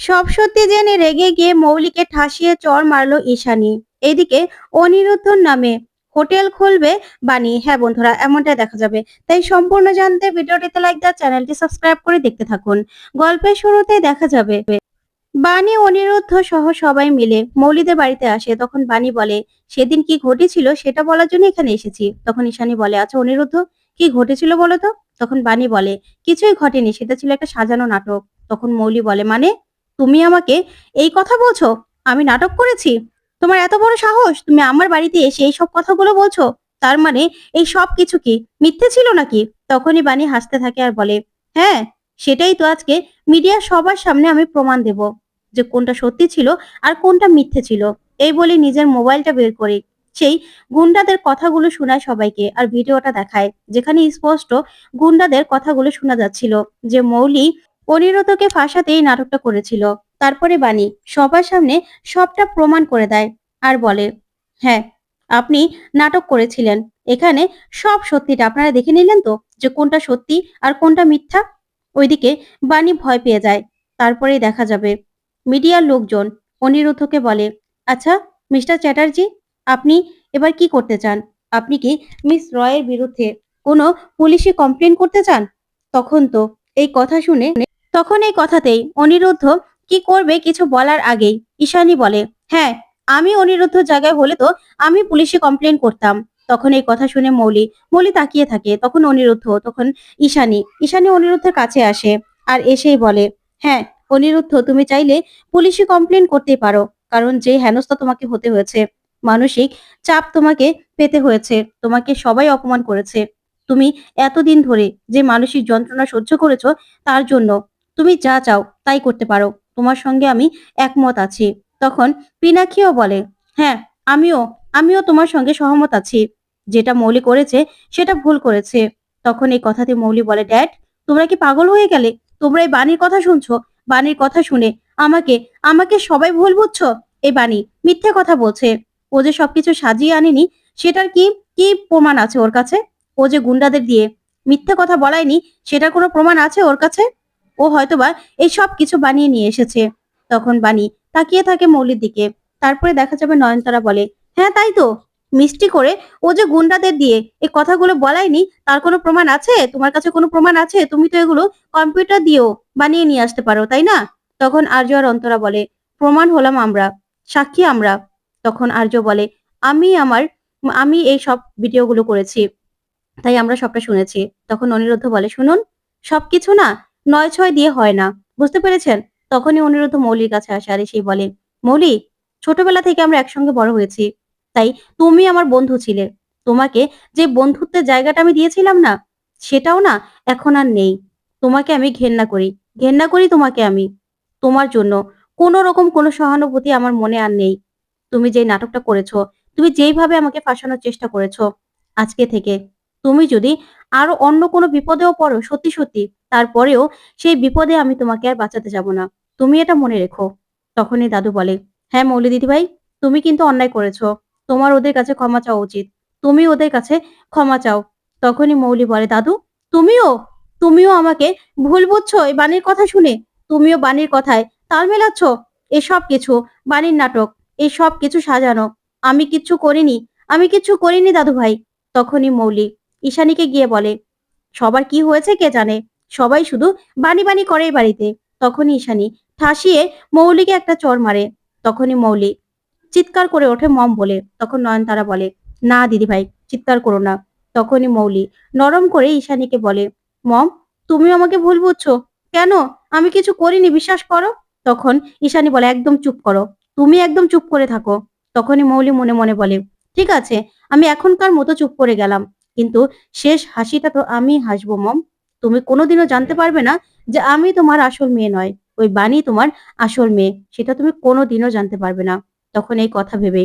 সব সত্যি জেনে রেগে গিয়ে মৌলিকে ঠাসিয়ে চড় মারলো ঈশানী। এদিকে অনিরুদ্ধর নামে হোটেল খুলবে বানি হ্যাঁ বন্ধুরা, এমনটাই দেখা যাবে। তাই সম্পূর্ণ জানতে ভিডিওটিতে লাইক দেওয়া, চ্যানেলটি সাবস্ক্রাইব করে দেখতে থাকুন। গল্পের শুরুতে দেখা যাবে, বাণী, অনিরুদ্ধ সহ সবাই মিলে মৌলিদের বাড়িতে আসে। তখন বাণী বলে, সেদিন কি ঘটেছিল সেটা বলার জন্য এখানে এসেছি? তখন ঈশানী বলে আচ্ছা অনিরুদ্ধ, কি ঘটেছিল বলো তো? তখন বাণী বলে, কিছুই ঘটেনি, সেটা ছিল একটা সাজানো নাটক। তখন মৌলি বলে মানে? তুমি আমাকে এই কথা বলছো? আমি নাটক করেছি। তোমার এত বড় সাহস, তুমি আমার বাড়িতে এসে এই সব কথাগুলো বলছো? তার মানে এই সব কিছু কি মিথ্যে ছিল নাকি? তখনই বাণী হাসতে থাকে আর বলে হ্যাঁ সেটাই তো আজকে মিডিয়া সবার সামনে আমি প্রমাণ দেব যে কোনটা সত্যি ছিল আর কোনটা মিথ্যে ছিল। এই বলে নিজের মোবাইলটা বের করে সেই গুন্ডাদের কথাগুলো শোনায় সবাইকে আর ভিডিওটা দেখায়, যেখানে স্পষ্ট গুন্ডাদের কথাগুলো শোনা যাচ্ছিল যে মৌলি অনিরতকে ফাঁসাতে এই নাটকটা করেছিল। তারপরে বাণী সবার সামনে সবটা প্রমাণ করে দেয় আর বলে হ্যাঁ আপনি নাটক করেছিলেন। এখানে সব সত্যিটা আপনারা দেখে নিলেন তো যে কোনটা সত্যি আর কোনটা মিথ্যা? ওইদিকে বাণী ভয় পেয়ে যায়। তারপরেই দেখা যাবে মিডিয়ার লোকজন অনিরুদ্ধকে বলে আচ্ছা মিস্টার চ্যাটার্জি, আপনি এবার কি করতে চান? আপনি কি মিস রয়ের বিরুদ্ধে কোনো পুলিশে কমপ্লেন করতে চান? তখন তো এই কথা শুনে তখন এই কথাতেই অনিরুদ্ধ কি করবে কিছু বলার আগেই ঈশানী বলে হ্যাঁ আমি অনিরুদ্ধ জায়গায় হলে তো আমি পুলিশে কমপ্লেন করতাম। তখন এই কথা শুনে মৌলি মৌলি তাকিয়ে থাকে, তখন অনিরুদ্ধ, তখন ঈশানী ঈশানী অনিরুদ্ধের কাছে আসে আর এসেই বলে হ্যাঁ অনিরুদ্ধ, তুমি চাইলে পুলিশে কমপ্লেন করতে পারো, কারণ যে হেনস্থা তোমাকে হতে হয়েছে, মানসিক চাপ তোমাকে পেতে হয়েছে, তোমাকে সবাই অপমান করেছে। তুমি এতদিন ধরে যে মানসিক যন্ত্রণা সহ্য করেছ তার জন্য তুমি যা চাও তাই করতে পারো। তোমার সঙ্গে আমি একমত আছি। তখন পিনাক্ষীও বলে হ্যাঁ আমিও আমিও তোমার সঙ্গে সহমত আছি। যেটা মৌলি করেছে, সেটা ভুল করেছে। তখন এই কথাতে মৌলি বলে, ড্যাড, তোমরা কি পাগল হয়ে গেলে? তোমরা এই বাণীর কথা শুনছো? বাণীর কথা শুনে আমাকে আমাকে সবাই ভুল বুঝছ? এই বাণী মিথ্যে কথা বলছে। ও যে সবকিছু সাজিয়ে আনেনি, সেটার কি কি প্রমাণ আছে ওর কাছে? ও যে গুন্ডাদের দিয়ে মিথ্যে কথা বলায়নি, সেটার কোনো প্রমাণ আছে ওর কাছে? ও হয়তোবা এই সব কিছু বানিয়ে নিয়ে এসেছে। তখন বাণী তাকিয়ে থাকে মৌলির দিকে। তারপরে দেখা যাবে নয়নতারা বলে হ্যাঁ তাই তো। মিষ্টি করে ও যে গুন্ডাদের দিয়ে এই কথাগুলো বলায়নি, তার কোনো প্রমাণ আছে? তোমার কাছে কোনো প্রমাণ আছে? তুমি তো এগুলো কম্পিউটার দিয়েও বানিয়ে নিয়ে আসতে পারো, তাই না? তখন আর্য আর অন্তরা বলে, প্রমাণ হলাম আমরা, সাক্ষী আমরা। তখন আর্য বলে, আমি আমার, আমি এই সব ভিডিওগুলো করেছি, তাই আমরা সবটা শুনেছি। তখন অনিরুদ্ধ বলে, শুনুন, সবকিছু না নয় ছয় দিয়ে হয় না, বুঝতে পেরেছেন? তখনই অনিরুদ্ধ মৌলির কাছে আসে আর সেই বলে, মৌলি, ছোটবেলা থেকে আমরা একসঙ্গে বড় হয়েছি, তাই তুমি আমার বন্ধু ছিলে। তোমাকে যে বন্ধুত্বের জায়গাটা আমি দিয়েছিলাম না, সেটাও না এখন আর নেই। তোমাকে আমি ঘেন্না করি ঘেন্না করি তোমাকে আমি। তোমার জন্য কোনো রকম কোনো সহানুভূতি আমার মনে আর নেই। তুমি যে নাটকটা করেছ, তুমি যেইভাবে আমাকে ফাঁসানোর চেষ্টা করেছ, আজকে থেকে তুমি যদি আরও অন্য কোনো বিপদেও পড়ো, সত্যি সত্যি, তারপরেও সেই বিপদে আমি তোমাকে আর বাঁচাতে যাব না। তুমি এটা মনে রেখো। তখনই দাদু বলে হ্যাঁ মৌলি দিদি ভাই, তুমি কিন্তু অন্যায় করেছ। তোমার ওদের কাছে ক্ষমা চাওয়া উচিত। তুমি ওদের কাছে ক্ষমা চাও। তখনই মৌলি বলে, দাদু, তুমিও তুমিও আমাকে ভুল বুঝছ এই বাণীর কথা শুনে? তুমিও বাণীর কথায় তাল মেলাচ্ছ? এসব কিছু, বাণীর নাটক এই সব কিছু সাজানো। আমি কিচ্ছু করিনি, আমি কিচ্ছু করিনি দাদু ভাই। তখনই মৌলি ঈশানীকে গিয়ে বলে, সবার কি হয়েছে কে জানে? সবাই শুধু বাণী বানি করে বাড়িতে। তখনই ঈশানী ঠাসিয়ে মৌলিকে একটা চর মারে। তখনই মৌলি চিৎকার করে ওঠে মম বলে। তখন নয়নতারা বলে, না দিদি ভাই চিৎকার করো না। তখনই মৌলি নরম করে ঈশানীকে বলে, মম, তুমি আমাকে ভুল বুঝছ। কেন? আমি কিছু করিনি, বিশ্বাস করো? তখন ঈশানী বলে, একদম চুপ করো। তুমি একদম চুপ করে থাকো। তখনই মৌলি মনে মনে বলে, ঠিক আছে, আমি এখনকার মতো চুপ করে গেলাম। কিন্তু শেষ হাসিটা তো আমি হাসবো, মম। তুমি কোনোদিনও জানতে পারবে না যে আমি তোমার আসল মেয়ে নয়, ওই বাণী তোমার আসল মেয়ে, সেটা তুমি কোনোদিনও জানতে পারবে না। তখন এই কথা ভেবে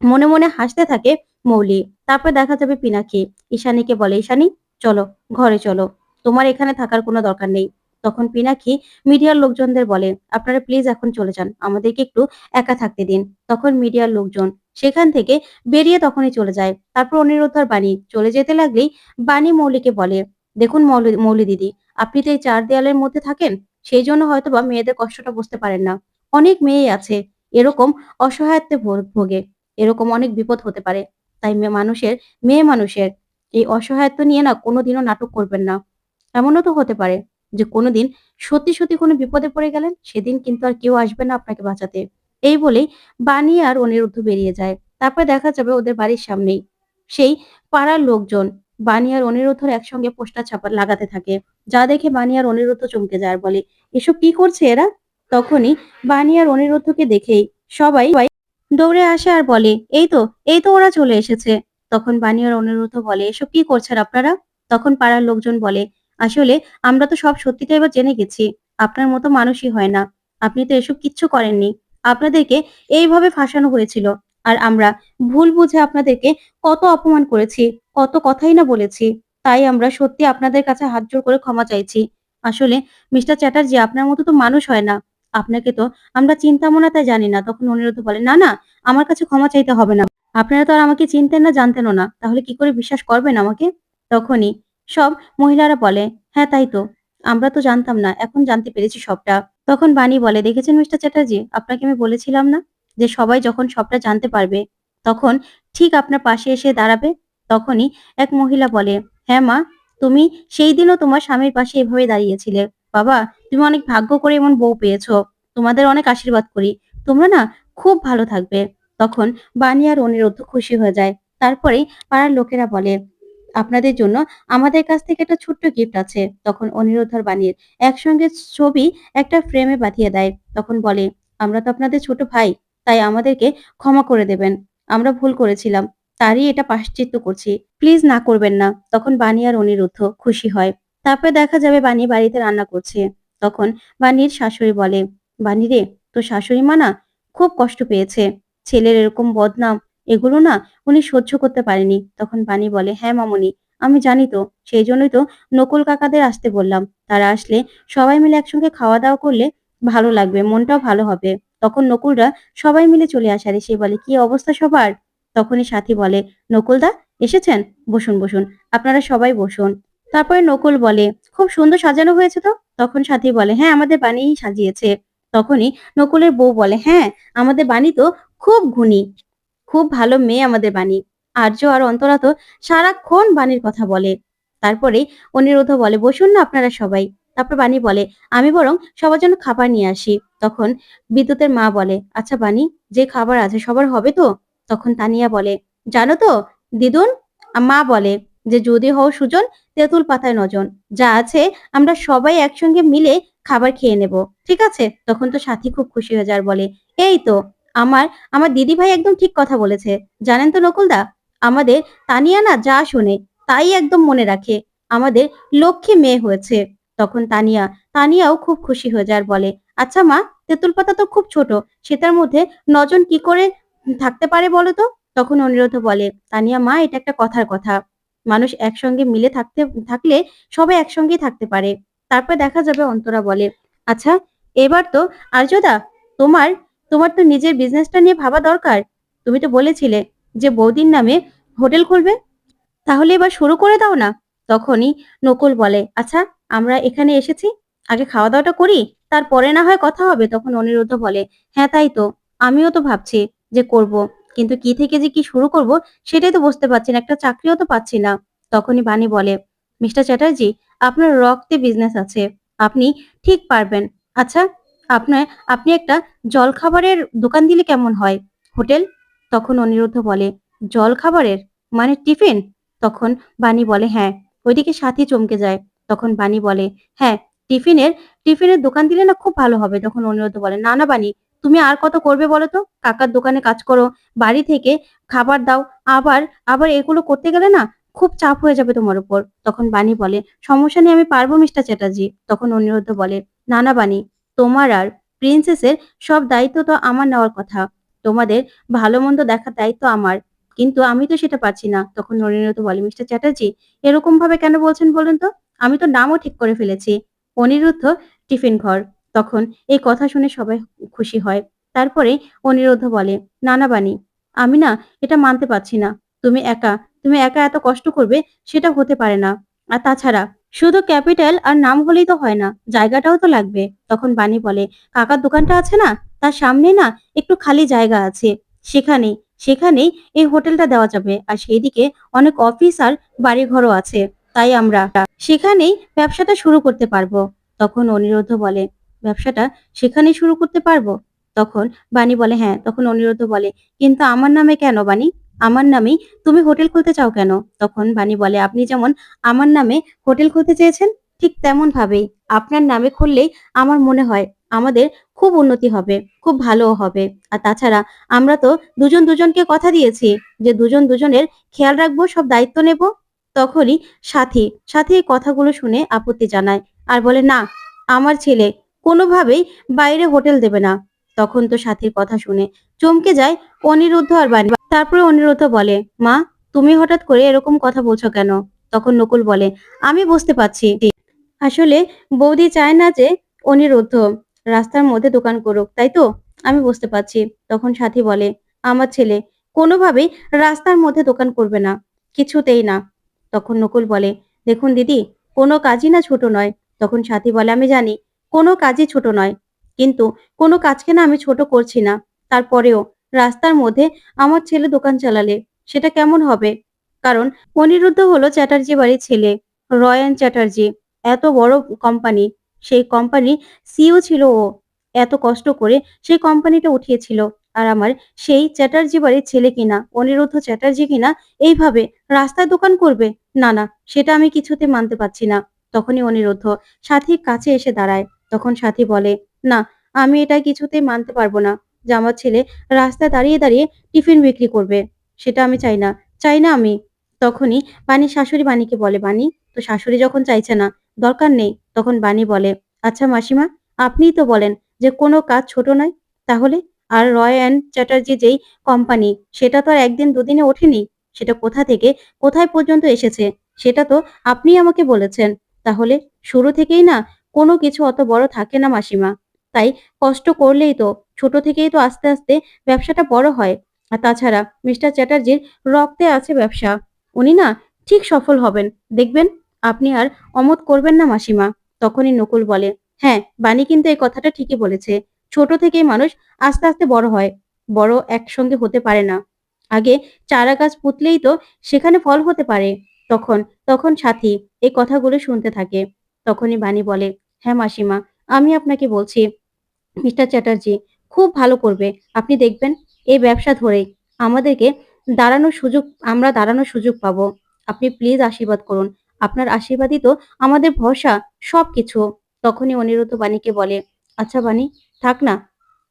মনে মনে হাসতে থাকে মৌলি। তারপর দেখা যাবে পিনাকি। ঈশানীকে বলে, ঈশানী, চলো, ঘরে চলো। তোমার এখানে থাকার কোনো দরকার নেই। তখন পিনাকি মিডিয়ার লোকজনদের বলে, আপনারা প্লিজ এখন চলে যান। আমাদেরকে একটু একা থাকতে দিন। তখন মিডিয়ার লোকজন সেখান থেকে বেরিয়ে তখনই চলে যায়। তারপর অনিরুদ্ধার বাণী, চলে যেতে লাগলেই বাণী মৌলিকে বলে, দেখুন মৌলি মৌলি দিদি, আপনি তো এই চার দেয়ালের মধ্যে থাকেন, সেই জন্য হয়তো বা মেয়েদের কষ্টটা বুঝতে পারেন না। অনেক মেয়ে আছে, এরকম অসহায়ত্বে ভোগে এরকম অনেক বিপদ হতে পারে। তাই মানুষের, মেয়ে মানুষের, এই অসহায়ত্ব নিয়ে না কোনোদিনও নাটক করবেন না। এমনও তো হতে পারে যে কোনোদিন সত্যি সত্যি কোনো বিপদে পড়ে গেলেন, সেদিন কিন্তু আর কেউ আসবে না আপনাকে বাঁচাতে। এই বলেই বাণী আর অনিরুদ্ধ বেরিয়ে যায়। তারপরে দেখা যাবে ওদের বাড়ির সামনেই। সেই পাড়ার লোকজন বাণী আর অনিরুদ্ধর একসঙ্গে পোস্টার ছাপা লাগাতে থাকে। যা দেখে বাণী আর অনিরুদ্ধ চমকে যায় বলে, এসব কি করছে এরা? তখনই বাণী আর অনিরুদ্ধকে দেখেই সবাই দৌড়ে আসে আর বলে, এই তো এই তো ওরা চলে এসেছে। তখন বাণী আর অনিরুদ্ধ বলে, এসব কি করছেন আপনারা? তখন পাড়ার লোকজন বলে, আসলে আমরা তো সব সত্যিটা এবার জেনে গেছি। আপনার মতো মানুষই হয় না। আপনি তো এসব কিচ্ছু করেননি। আপনাদেরকে এইভাবে ফাঁসানো হয়েছিল। আর আমরা ভুল বুঝে আপনাদেরকে কত অপমান করেছি, কত কথাই না বলেছি, তাই আমরা সত্যি আপনাদের কাছে হাত জোর করে ক্ষমা চাইছি। আসলে মিস্টার চ্যাটার্জি আপনার মতো তো মানুষ হয় না। আপনাকে তো আমরা চিন্তামো না তাই জানি না। তখন অনিরুদ্ধ বলে, না না, আমার কাছে ক্ষমা চাইতে হবে না। আপনারা তো আর আমাকে চিনতেন না, জানতেনও না। তাহলে কি করে বিশ্বাস করবেন আমাকে? তখনই সব মহিলারা বলে হ্যাঁ তাই তো। আমরা তো জানতাম না, এখন জানতে পেরেছি সবটা। তখন বাণী বলে, দেখেছেন মিস্টার চ্যাটার্জি? আপনাকে আমি বলেছিলাম না যে সবাই যখন সবটা জানতে পারবে, তখন ঠিক আপনার পাশে এসে দাঁড়াবে? তখনই এক মহিলা বলে হ্যাঁ মা, তুমি সেই দিনও তোমার স্বামীর পাশে এভাবে দাঁড়িয়েছিলে। বাবা, তুমি অনেক ভাগ্য করে এমন বউ পেয়েছ। তোমাদের অনেক আশীর্বাদ করি। তোমরা না খুব ভালো থাকবে। তখন বাণী আর অনিরুদ্ধ খুশি হয়ে যায়। তারপরে পাড়ার লোকেরা বলে আপনাদের জন্য আমাদের কাছ থেকে একটা ছোট্ট গিফট আছে। তখন অনিরুদ্ধ আর বাণীর একসঙ্গে ছবি একটা ফ্রেমে বাঁধিয়ে দেয়। তখন বলে, আমরা তো আপনাদের ছোট ভাই, তাই আমাদেরকে ক্ষমা করে দেবেন। আমরা ভুল করেছিলাম, তারই এটা পাশ্চিত্য করছি। প্লিজ না করবেন না। তখন বাণী আর অনিরুদ্ধ খুশি হয়। তারপরে দেখা যাবে বাণী বাড়িতে রান্না করছে। তখন বাণীর শাশুড়ি বলে, বাণী রে তো শাশুড়ি মা না খুব কষ্ট পেয়েছে। ছেলের এরকম বদনাম এগুলো না উনি সহ্য করতে পারেনি। তখন বাণী বলে হ্যাঁ মামনি, আমি জানি তো সেই জন্যই তো নকুল কাকাদের আসতে বললাম। তারা আসলে সবাই মিলে একসঙ্গে খাওয়া দাওয়া করলে ভালো লাগবে, মনটাও ভালো হবে। তখন নকুলরা সবাই মিলে চলে আসে আর সে বলে, কি অবস্থা সবার? তখনই সাথী বলে নকুলদা এসেছেন? বসুন বসুন, আপনারা সবাই বসুন। তারপরে নকুল বলে, খুব সুন্দর সাজানো হয়েছে তো? তখন সাথী বলে হ্যাঁ আমাদের বাণীই সাজিয়েছে। তখনই নকুলের বউ বলে হ্যাঁ আমাদের বাণী তো খুব গুণী। খুব ভালো মেয়ে আমাদের বাণী। আর্য আর অন্তরা তো সারাক্ষণ বাণীর কথা বলে। তারপরে অনিরুদ্ধ বলে, বসুন না আপনারা সবাই। তারপর বাণী বলে, আমি বরং সবার জন্য খাবার নিয়ে আসি। তখন বিদ্যুতের মা বলে আচ্ছা বাণী, যে খাবার আছে সবার হবে তো? তখন তানিয়া বলে, জানো তো, দিদুন? মা বলে, যে যদি হও সুজন, তেঁতুল পাতায় নজন। যা আছে আমরা সবাই একসঙ্গে মিলে খাবার খেয়ে নেব। ঠিক আছে? তখন তো সাথী খুব খুশি হয়ে যায় আর বলে, এই তো আমার আমার দিদি ভাই একদম ঠিক কথা বলেছে। জানেন তো নকুলদা? আমাদের তানিয়া না যা শোনে, তাই একদম মনে রাখে। আমাদের লক্ষ্মী মেয়ে হয়েছে। তখন তানিয়া, তানিয়াও খুব খুশি হয়ে যায় বলে আচ্ছা মা, তেঁতুল পাতা তো খুব ছোট, সেটার মধ্যে নজন কি করে থাকতে পারে বলো তো? তখন অনিরুদ্ধ বলে, তানিয়া মা, এটা একটা কথার কথা। মানুষ একসঙ্গে মিলে থাকতে, থাকলে সবাই একসঙ্গেই থাকতে পারে। তারপর দেখা যাবে অন্তরা বলে আচ্ছা এবার তো আর্যদা, তোমার তোমার তো নিজের বিজনেসটা নিয়ে ভাবা দরকার। তুমি তো বলেছিলে যে বৌদির নামে হোটেল খুলবে। তাহলে এবার শুরু করে দাও না। তখনই নকুল বলে আচ্ছা আমরা এখানে এসেছি, আগে খাওয়া দাওয়াটা করি, তারপরে না হয় কথা হবে। তখন অনিরুদ্ধ বলে হ্যাঁ তাই তো, আমিও তো ভাবছি যে করব, কিন্তু কি থেকে যে কি শুরু করব সেটাই তো বুঝতে পারছি না, একটা চাকরিও তো পাচ্ছি না। তখনই বাণী বলে, মিস্টার চ্যাটার্জি, আপনার রক্তে বিজনেস আছে, আপনি ঠিক পারবেন। আচ্ছা আপনার, আপনি একটা জলখাবারের দোকান দিলে কেমন হয়? হোটেল? তখন অনিরুদ্ধ বলে, জলখাবারের? মানে টিফিন? তখন বাণী বলে হ্যাঁ। ওইদিকে সাথী চমকে যায়। তখন বাণী বলে হ্যাঁ টিফিনের টিফিনের দোকান দিলে না খুব ভালো হবে। তখন অনিরুদ্ধ বলে, না না, বাণী, তুমি আর কত করবে বলো তো? কাকার দোকানে কাজ করো, বাড়ি থেকে খাবার দাও, আবার আবার এগুলো করতে গেলে না খুব চাপ হয়ে যাবে তোমার উপর। তখন বাণী বলে, সমস্যা নেই, আমি পারব মিস্টার চ্যাটার্জি। তখন অনিরুদ্ধ বলে, না না, বাণী তোমার আর প্রিন্সেসের সব দায়িত্ব তো আমার নেওয়ার কথা। তোমাদের ভালো মন্দ দেখার দায়িত্ব আমার। কিন্তু আমি তো সেটা পাচ্ছি না। তখন অনিরুদ্ধ বলে, মিস্টার চ্যাটার্জি, এরকম ভাবে কেন বলছেন বলুন তো? আমি তো নামও ঠিক করে ফেলেছি। অনিরুদ্ধ টিফিন ঘর। তখন এই কথা শুনে সবাই খুশি হয়। তারপরে অনিরুদ্ধ বলে, নানা বাণী, আমি না এটা মানতে পারছি না। তুমি একা তুমি একা এত কষ্ট করবে, সেটা হতে পারে না। আর তাছাড়া শুধু ক্যাপিটাল আর নাম হলেই তো হয় না, জায়গাটাও তো লাগবে। তখন বাণী বলে, কাকার দোকানটা আছে না? তার সামনে না একটু খালি জায়গা আছে। সেখানে সেখানেই এই হোটেলটা দেওয়া যাবে। আর সেইদিকে অনেক অফিস আর বাড়িঘরও আছে। তাই আমরা সেখানেই ব্যবসাটা শুরু করতে পারব। তখন অনিরুদ্ধ বলে, ব্যবসাটা সেখানেই শুরু করতে পারব? তখন বাণী বলে হ্যাঁ। তখন অনিরুদ্ধ বলে, কিন্তু আমার নামে কেন বাণী? আমার নামেই তুমি হোটেল খুলতে চাও কেন? তখন বাণী বলে, আপনি যেমন আমার নামে হোটেল খুলতে চেয়েছেন, ঠিক তেমন ভাবেই। আপনার নামে খুললেই আমার মনে হয় আমাদের খুব উন্নতি হবে, খুব ভালো হবে। আর তাছাড়া আমরা তো দুজন দুজনকে কথা দিয়েছি যে দুজন দুজনের খেয়াল রাখব, সব দায়িত্ব নেব। তখনই সাথী সাথী এই কথাগুলো শুনে আপত্তি জানায় আর বলে, না, আমার ছেলে কোনোভাবেই বাইরে হোটেল দেবে না। তখন তো সাথীর কথা শুনে চমকে যায় অনিরুদ্ধ আর বাণী তারপরে অনিরুদ্ধ বলে, মা, তুমি হঠাৎ করে এরকম কথা বলছো কেন? তখন নকুল বলে, আমি বুঝতে পারছি। আসলে বৌদি চায় না যে অনিরুদ্ধ রাস্তার মধ্যে দোকান করুক, তাই তো? আমি বুঝতে পারছি। তখন সাথী বলে, আমার ছেলে কোনোভাবেই রাস্তার মধ্যে দোকান করবে না, কিছুতেই না। তখন নকুল বলে, দেখুন দিদি, কোনো কাজই না ছোট নয়। তখন সাথী বলে, আমি জানি, কোনো কাজই ছোট নয়, কিন্তু কোনো কাজকে না আমি ছোট করছি না। তারপরেও রাস্তার মধ্যে আমার ছেলে দোকান চালালে সেটা কেমন হবে? কারণ অনিরুদ্ধ হলো চ্যাটার্জি বাড়ির ছেলে রয়্যান চ্যাটার্জি। এত বড় কোম্পানি সেই কোম্পানি সিও ছিল ও। এত কষ্ট করে সেই কোম্পানিটা উঠিয়েছিল। আর আমার সেই চ্যাটার্জি বাড়ির ছেলে কিনা, অনিরুদ্ধ চ্যাটার্জি কিনা, এইভাবে রাস্তায় দোকান করবে? না না, সেটা আমি কিছুতে মানতে পারছি না। তখনই অনিরুদ্ধ সাথীর কাছে এসে দাঁড়ায়। তখন সাথী বলে, না, আমি এটা কিছুতেই মানতে পারব না। যে আমার ছেলে রাস্তায় দাঁড়িয়ে দাঁড়িয়ে টিফিন বিক্রি করবে, সেটা আমি চাই না। চাই না আমি। তখনই বাণী শাশুড়ি বাণীকে বলে, বাণী, তো শাশুড়ি যখন চাইছে না, দরকার নেই। তখন বাণী বলে আচ্ছা মাসিমা, আপনিই তো বলেন যে কোনো কাজ ছোট নয়। তাহলে আর রয় অ্যান্ড চ্যাটার্জি যেই কোম্পানি, সেটা তো আর একদিন দুদিনে ওঠেনি। সেটা কোথা থেকে, কোথায় পর্যন্ত এসেছে, সেটা তো আপনিই আমাকে বলেছেন। তাহলে শুরু থেকেই না কোনো কিছু অত বড় থাকে না মাসিমা। তাই কষ্ট করলেই তো ছোট থেকেই তো আস্তে আস্তে ব্যবসাটা বড় হয়। আর তাছাড়া মিস্টার চ্যাটার্জির রক্তে আছে ব্যবসা। উনি না ঠিক সফল হবেন। দেখবেন আপনি আর অমত করবেন না মাসিমা। তখনই নকুল বলে হ্যাঁ বাণী কিন্তু এই কথাটা ঠিকই বলেছে। ছোট থেকেই মানুষ আস্তে আস্তে বড় হয়। বড় একসঙ্গে হতে পারে না। আগে চারা গাছ পুতলেই তো সেখানে ফল হতে পারে। তখন তখন সাথী এই কথাগুলো শুনতে থাকে। তখনই বাণী বলে হ্যাঁ মাসিমা, আমি আপনাকে বলছি, মিস্টার চ্যাটার্জি খুব ভালো করবে। আপনি দেখবেন, এই ব্যবসা ধরেই আমাদেরকে দাঁড়ানোর সুযোগ, আমরা দাঁড়ানোর সুযোগ পাবো। আপনি প্লিজ আশীর্বাদ করুন। আপনার আশীর্বাদই তো আমাদের ভরসা সব কিছু তখনই অনিরুদ্ধ বাণীকে বলে আচ্ছা বাণী, থাক না।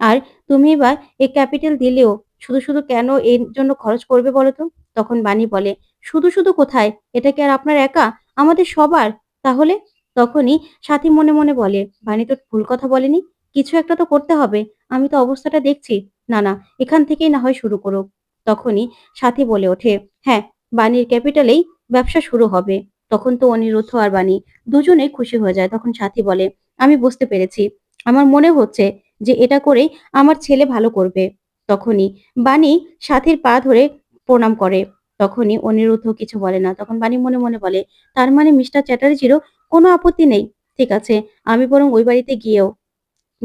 আর তুমি বা এই ক্যাপিটাল দিলেও শুধু শুধু কেন এর জন্য খরচ করবে বলো তো? তখন বাণী বলে, শুধু শুধু কোথায়? এটা কি আর আপনার একা? আমাদের সবার? তাহলে তখনই সাথী মনে মনে বলে, বাণী তো ভুল কথা বলেনি? কিছু একটা তো করতে হবে। আমি তো অবস্থাটা দেখছি। না না, এখান থেকেই না হয় শুরু করুক। তখনই সাথী বলে ওঠে হ্যাঁ বাণীর ক্যাপিটালেই ব্যবসা শুরু হবে। তখন তো অনিরুদ্ধ আর বাণী দুজনেই খুশি হয়ে যায়। তখন সাথী বলে, আমি বুঝতে পেরেছি। আমার মনে হচ্ছে যে এটা করেই আমার ছেলে ভালো করবে। তখনই বাণী সাথীর পা ধরে প্রণাম করে। তখনই অনিরুদ্ধ কিছু বলে না। তখন বাণী মনে মনে বলে, তার মানে মিস্টার চ্যাটার্জিরও কোনো আপত্তি নেই। ঠিক আছে, আমি বরং ওই বাড়িতে গিয়েও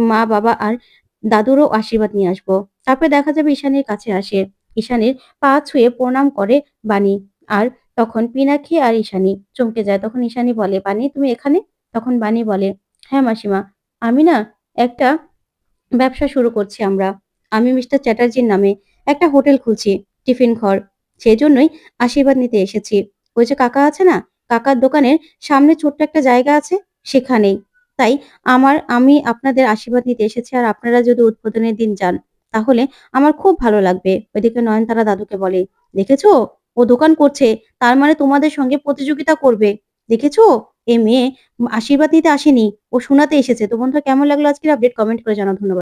মা, বাবা আর দাদুরও আশীর্বাদ নিয়ে আসব। তারপরে দেখা যাবে ঈশানের কাছে আসে। ঈশানের পা ছুঁয়ে প্রণাম করে বাণী। আর তখন পিনাক্ষী আর ঈশানী চমকে যায়। তখন ঈশানী বলে, বাণী, তুমি এখানে? তখন বাণী বলে হ্যাঁ মাসিমা, আমি না একটা ব্যবসা শুরু করছি আমরা। আমি মিস্টার চ্যাটার্জির নামে একটা হোটেল খুলছি, টিফিন ঘর। সেই জন্যই আশীর্বাদ নিতে এসেছি। ওই যে কাকা আছে না? কাকার দোকানের সামনে ছোট্ট একটা জায়গা আছে, সেখানেই। তাই আমার, আমি আপনাদের আশীর্বাদ নিতে এসেছি আর আপনারা যদি উদ্বোধনের দিন যান, তাহলে আমার খুব ভালো লাগবে। ওইদিকে নয়নতারা দাদুকে বলে, দেখেছ? ও দোকান করছে, তার মানে তোমাদের সঙ্গে প্রতিযোগিতা করবে। দেখেছ? এ মেয়ে আশীর্বাদ নিতে আসেনি, ও শোনাতে এসেছে। তো বন্ধুরা, কেমন লাগল আজকের আপডেট কমেন্ট করে জানাও। ধন্যবাদ।